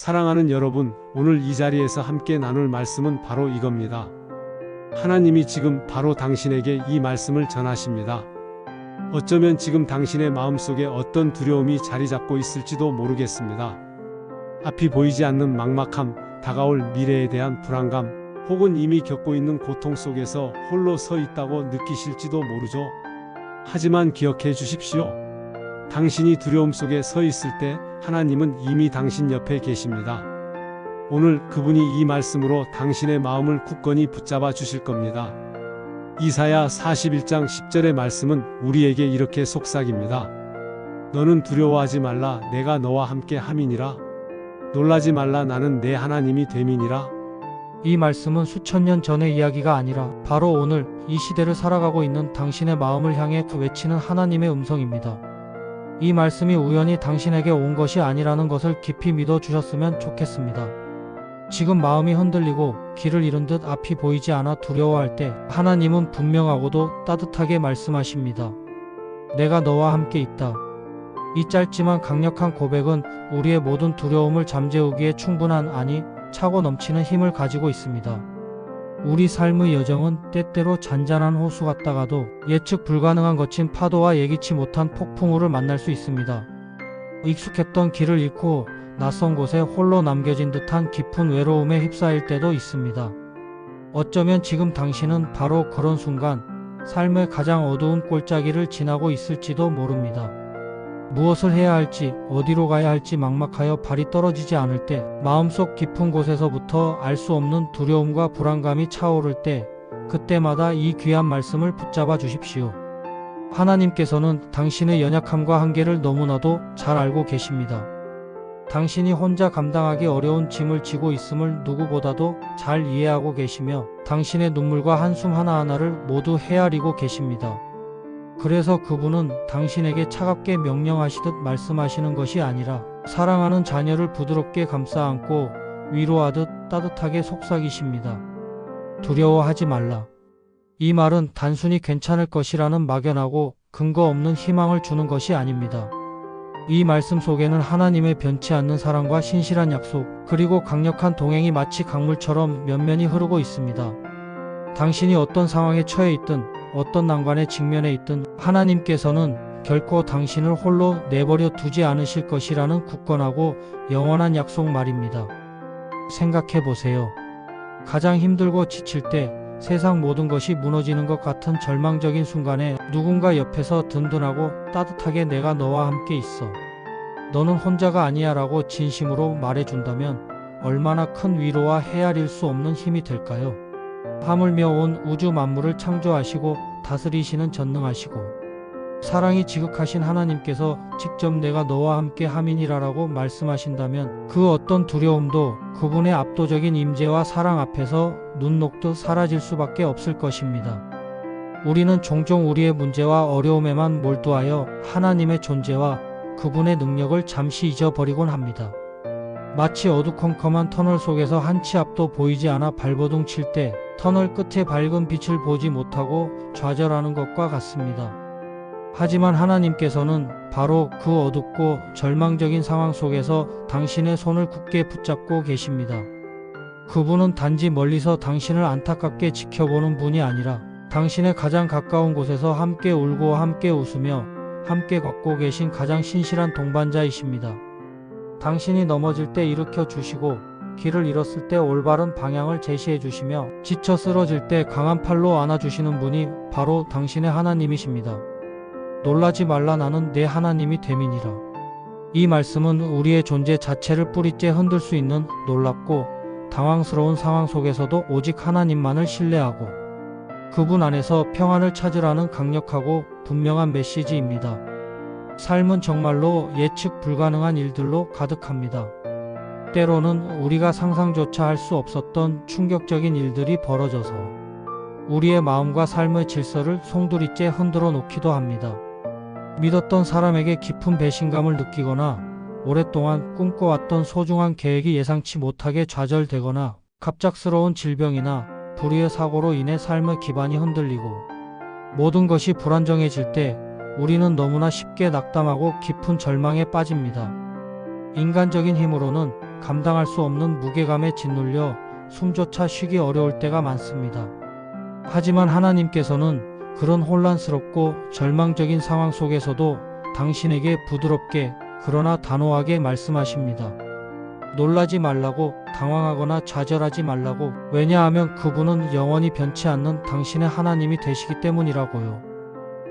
사랑하는 여러분, 오늘 이 자리에서 함께 나눌 말씀은 바로 이겁니다. 하나님이 지금 바로 당신에게 이 말씀을 전하십니다. 어쩌면 지금 당신의 마음속에 어떤 두려움이 자리 잡고 있을지도 모르겠습니다. 앞이 보이지 않는 막막함, 다가올 미래에 대한 불안감, 혹은 이미 겪고 있는 고통 속에서 홀로 서 있다고 느끼실지도 모르죠. 하지만 기억해 주십시오. 당신이 두려움 속에 서 있을 때 하나님은 이미 당신 옆에 계십니다. 오늘 그분이 이 말씀으로 당신의 마음을 굳건히 붙잡아 주실 겁니다. 이사야 41장 10절의 말씀은 우리에게 이렇게 속삭입니다. 너는 두려워하지 말라 내가 너와 함께 함이니라. 놀라지 말라 나는 내 하나님이 됨이니라. 이 말씀은 수천 년 전의 이야기가 아니라 바로 오늘 이 시대를 살아가고 있는 당신의 마음을 향해 외치는 하나님의 음성입니다. 이 말씀이 우연히 당신에게 온 것이 아니라는 것을 깊이 믿어 주셨으면 좋겠습니다. 지금 마음이 흔들리고 길을 잃은 듯 앞이 보이지 않아 두려워할 때 하나님은 분명하고도 따뜻하게 말씀하십니다. 내가 너와 함께 있다. 이 짧지만 강력한 고백은 우리의 모든 두려움을 잠재우기에 충분한 아니 차고 넘치는 힘을 가지고 있습니다. 우리 삶의 여정은 때때로 잔잔한 호수 같다가도 예측 불가능한 거친 파도와 예기치 못한 폭풍우를 만날 수 있습니다. 익숙했던 길을 잃고 낯선 곳에 홀로 남겨진 듯한 깊은 외로움에 휩싸일 때도 있습니다. 어쩌면 지금 당신은 바로 그런 순간 삶의 가장 어두운 골짜기를 지나고 있을지도 모릅니다. 무엇을 해야 할지 어디로 가야 할지 막막하여 발이 떨어지지 않을 때 마음속 깊은 곳에서부터 알 수 없는 두려움과 불안감이 차오를 때 그때마다 이 귀한 말씀을 붙잡아 주십시오. 하나님께서는 당신의 연약함과 한계를 너무나도 잘 알고 계십니다. 당신이 혼자 감당하기 어려운 짐을 지고 있음을 누구보다도 잘 이해하고 계시며 당신의 눈물과 한숨 하나하나를 모두 헤아리고 계십니다. 그래서 그분은 당신에게 차갑게 명령하시듯 말씀하시는 것이 아니라 사랑하는 자녀를 부드럽게 감싸 안고 위로하듯 따뜻하게 속삭이십니다. 두려워하지 말라. 이 말은 단순히 괜찮을 것이라는 막연하고 근거 없는 희망을 주는 것이 아닙니다. 이 말씀 속에는 하나님의 변치 않는 사랑과 신실한 약속, 그리고 강력한 동행이 마치 강물처럼 면면이 흐르고 있습니다. 당신이 어떤 상황에 처해 있든 어떤 난관에 직면해 있든 하나님께서는 결코 당신을 홀로 내버려 두지 않으실 것이라는 굳건하고 영원한 약속 말입니다. 생각해 보세요. 가장 힘들고 지칠 때 세상 모든 것이 무너지는 것 같은 절망적인 순간에 누군가 옆에서 든든하고 따뜻하게 내가 너와 함께 있어. 너는 혼자가 아니야 라고 진심으로 말해준다면 얼마나 큰 위로와 헤아릴 수 없는 힘이 될까요? 하물며 온 우주 만물을 창조하시고 다스리시는 전능하시고 사랑이 지극하신 하나님께서 직접 내가 너와 함께 함이니라라고 말씀하신다면 그 어떤 두려움도 그분의 압도적인 임재와 사랑 앞에서 눈 녹듯 사라질 수밖에 없을 것입니다. 우리는 종종 우리의 문제와 어려움에만 몰두하여 하나님의 존재와 그분의 능력을 잠시 잊어버리곤 합니다. 마치 어두컴컴한 터널 속에서 한 치 앞도 보이지 않아 발버둥 칠 때 터널 끝에 밝은 빛을 보지 못하고 좌절하는 것과 같습니다. 하지만 하나님께서는 바로 그 어둡고 절망적인 상황 속에서 당신의 손을 굳게 붙잡고 계십니다. 그분은 단지 멀리서 당신을 안타깝게 지켜보는 분이 아니라 당신의 가장 가까운 곳에서 함께 울고 함께 웃으며 함께 걷고 계신 가장 신실한 동반자이십니다. 당신이 넘어질 때 일으켜 주시고 길을 잃었을 때 올바른 방향을 제시해 주시며 지쳐 쓰러질 때 강한 팔로 안아 주시는 분이 바로 당신의 하나님이십니다. 놀라지 말라 나는 내 하나님이 됨이니라. 이 말씀은 우리의 존재 자체를 뿌리째 흔들 수 있는 놀랍고 당황스러운 상황 속에서도 오직 하나님만을 신뢰하고 그분 안에서 평안을 찾으라는 강력하고 분명한 메시지입니다. 삶은 정말로 예측 불가능한 일들로 가득합니다. 때로는 우리가 상상조차 할 수 없었던 충격적인 일들이 벌어져서 우리의 마음과 삶의 질서를 송두리째 흔들어 놓기도 합니다. 믿었던 사람에게 깊은 배신감을 느끼거나 오랫동안 꿈꿔왔던 소중한 계획이 예상치 못하게 좌절되거나 갑작스러운 질병이나 불의의 사고로 인해 삶의 기반이 흔들리고 모든 것이 불안정해질 때 우리는 너무나 쉽게 낙담하고 깊은 절망에 빠집니다. 인간적인 힘으로는 감당할 수 없는 무게감에 짓눌려 숨조차 쉬기 어려울 때가 많습니다. 하지만 하나님께서는 그런 혼란스럽고 절망적인 상황 속에서도 당신에게 부드럽게 그러나 단호하게 말씀하십니다. 놀라지 말라고 당황하거나 좌절하지 말라고 왜냐하면 그분은 영원히 변치 않는 당신의 하나님이 되시기 때문이라고요.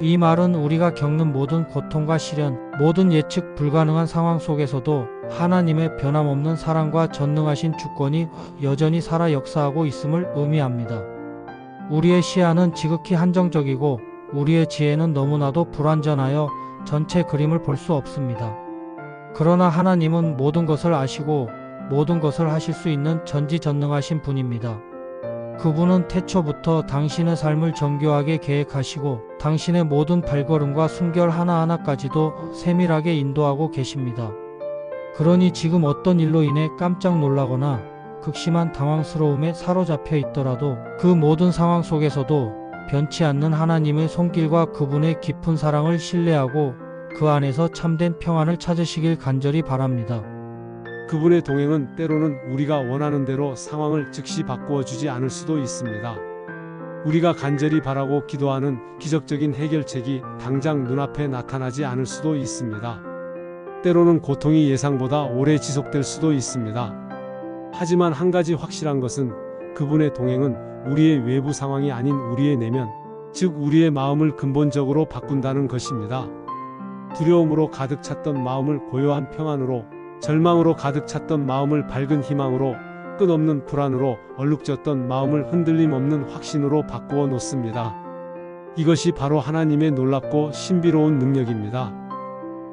이 말은 우리가 겪는 모든 고통과 시련, 모든 예측 불가능한 상황 속에서도 하나님의 변함없는 사랑과 전능하신 주권이 여전히 살아 역사하고 있음을 의미합니다. 우리의 시야는 지극히 한정적이고 우리의 지혜는 너무나도 불완전하여 전체 그림을 볼 수 없습니다. 그러나 하나님은 모든 것을 아시고 모든 것을 하실 수 있는 전지전능하신 분입니다. 그분은 태초부터 당신의 삶을 정교하게 계획하시고 당신의 모든 발걸음과 숨결 하나하나까지도 세밀하게 인도하고 계십니다. 그러니 지금 어떤 일로 인해 깜짝 놀라거나 극심한 당황스러움에 사로잡혀 있더라도 그 모든 상황 속에서도 변치 않는 하나님의 손길과 그분의 깊은 사랑을 신뢰하고 그 안에서 참된 평안을 찾으시길 간절히 바랍니다. 그분의 동행은 때로는 우리가 원하는 대로 상황을 즉시 바꾸어 주지 않을 수도 있습니다. 우리가 간절히 바라고 기도하는 기적적인 해결책이 당장 눈앞에 나타나지 않을 수도 있습니다. 때로는 고통이 예상보다 오래 지속될 수도 있습니다. 하지만 한 가지 확실한 것은 그분의 동행은 우리의 외부 상황이 아닌 우리의 내면, 즉 우리의 마음을 근본적으로 바꾼다는 것입니다. 두려움으로 가득 찼던 마음을 고요한 평안으로 절망으로 가득 찼던 마음을 밝은 희망으로 끝없는 불안으로 얼룩졌던 마음을 흔들림 없는 확신으로 바꾸어 놓습니다. 이것이 바로 하나님의 놀랍고 신비로운 능력입니다.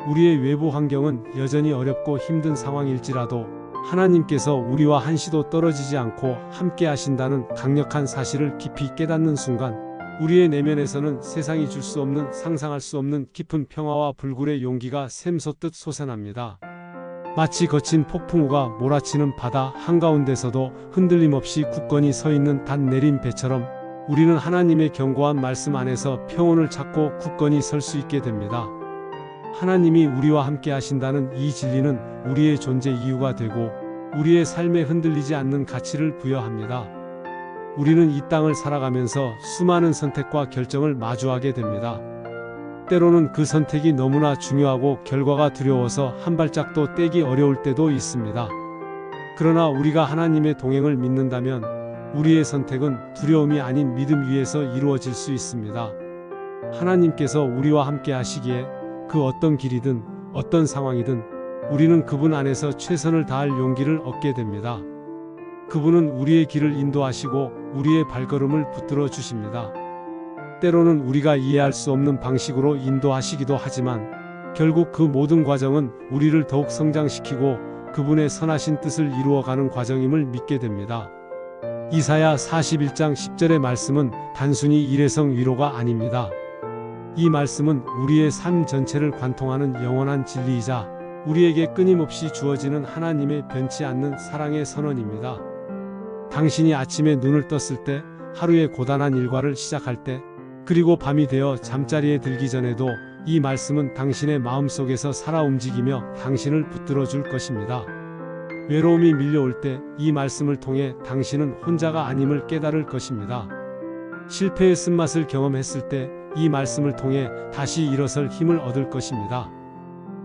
우리의 외부 환경은 여전히 어렵고 힘든 상황일지라도 하나님께서 우리와 한시도 떨어지지 않고 함께 하신다는 강력한 사실을 깊이 깨닫는 순간 우리의 내면에서는 세상이 줄 수 없는 상상할 수 없는 깊은 평화와 불굴의 용기가 샘솟듯 솟아납니다. 마치 거친 폭풍우가 몰아치는 바다 한가운데서도 흔들림 없이 굳건히 서 있는 단 내린 배처럼 우리는 하나님의 견고한 말씀 안에서 평온을 찾고 굳건히 설 수 있게 됩니다. 하나님이 우리와 함께 하신다는 이 진리는 우리의 존재 이유가 되고 우리의 삶에 흔들리지 않는 가치를 부여합니다. 우리는 이 땅을 살아가면서 수많은 선택과 결정을 마주하게 됩니다. 때로는 그 선택이 너무나 중요하고 결과가 두려워서 한 발짝도 떼기 어려울 때도 있습니다. 그러나 우리가 하나님의 동행을 믿는다면 우리의 선택은 두려움이 아닌 믿음 위에서 이루어질 수 있습니다. 하나님께서 우리와 함께 하시기에 그 어떤 길이든 어떤 상황이든 우리는 그분 안에서 최선을 다할 용기를 얻게 됩니다. 그분은 우리의 길을 인도하시고 우리의 발걸음을 붙들어 주십니다. 때로는 우리가 이해할 수 없는 방식으로 인도하시기도 하지만 결국 그 모든 과정은 우리를 더욱 성장시키고 그분의 선하신 뜻을 이루어가는 과정임을 믿게 됩니다. 이사야 41장 10절의 말씀은 단순히 일회성 위로가 아닙니다. 이 말씀은 우리의 삶 전체를 관통하는 영원한 진리이자 우리에게 끊임없이 주어지는 하나님의 변치 않는 사랑의 선언입니다. 당신이 아침에 눈을 떴을 때, 하루의 고단한 일과를 시작할 때, 그리고 밤이 되어 잠자리에 들기 전에도 이 말씀은 당신의 마음속에서 살아 움직이며 당신을 붙들어 줄 것입니다. 외로움이 밀려올 때 이 말씀을 통해 당신은 혼자가 아님을 깨달을 것입니다. 실패의 쓴맛을 경험했을 때 이 말씀을 통해 다시 일어설 힘을 얻을 것입니다.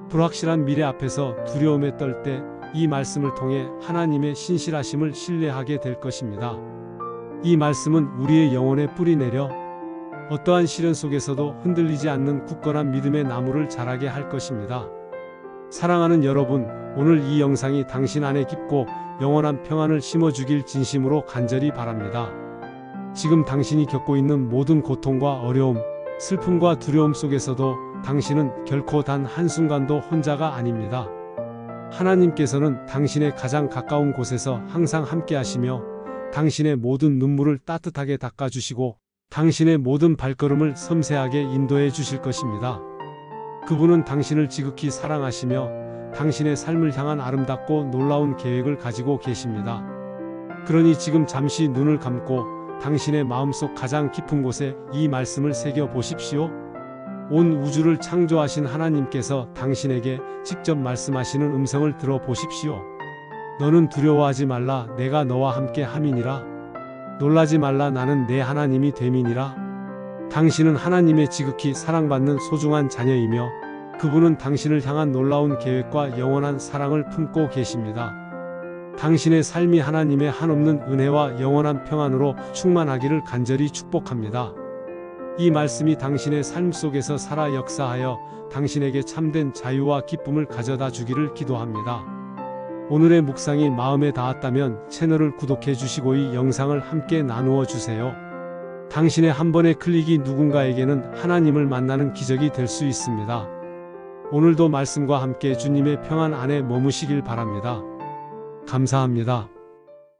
불확실한 미래 앞에서 두려움에 떨 때 이 말씀을 통해 하나님의 신실하심을 신뢰하게 될 것입니다. 이 말씀은 우리의 영혼에 뿌리 내려 어떠한 시련 속에서도 흔들리지 않는 굳건한 믿음의 나무를 자라게 할 것입니다. 사랑하는 여러분, 오늘 이 영상이 당신 안에 깊고 영원한 평안을 심어주길 진심으로 간절히 바랍니다. 지금 당신이 겪고 있는 모든 고통과 어려움, 슬픔과 두려움 속에서도 당신은 결코 단 한순간도 혼자가 아닙니다. 하나님께서는 당신의 가장 가까운 곳에서 항상 함께 하시며 당신의 모든 눈물을 따뜻하게 닦아주시고 당신의 모든 발걸음을 섬세하게 인도해 주실 것입니다. 그분은 당신을 지극히 사랑하시며 당신의 삶을 향한 아름답고 놀라운 계획을 가지고 계십니다. 그러니 지금 잠시 눈을 감고 당신의 마음속 가장 깊은 곳에 이 말씀을 새겨 보십시오. 온 우주를 창조하신 하나님께서 당신에게 직접 말씀하시는 음성을 들어 보십시오. 너는 두려워하지 말라 내가 너와 함께 함이니라 놀라지 말라 나는 내 하나님이 됨이니라 당신은 하나님의 지극히 사랑받는 소중한 자녀이며 그분은 당신을 향한 놀라운 계획과 영원한 사랑을 품고 계십니다. 당신의 삶이 하나님의 한없는 은혜와 영원한 평안으로 충만하기를 간절히 축복합니다. 이 말씀이 당신의 삶 속에서 살아 역사하여 당신에게 참된 자유와 기쁨을 가져다 주기를 기도합니다. 오늘의 묵상이 마음에 닿았다면 채널을 구독해 주시고 이 영상을 함께 나누어 주세요. 당신의 한 번의 클릭이 누군가에게는 하나님을 만나는 기적이 될 수 있습니다. 오늘도 말씀과 함께 주님의 평안 안에 머무시길 바랍니다. 감사합니다.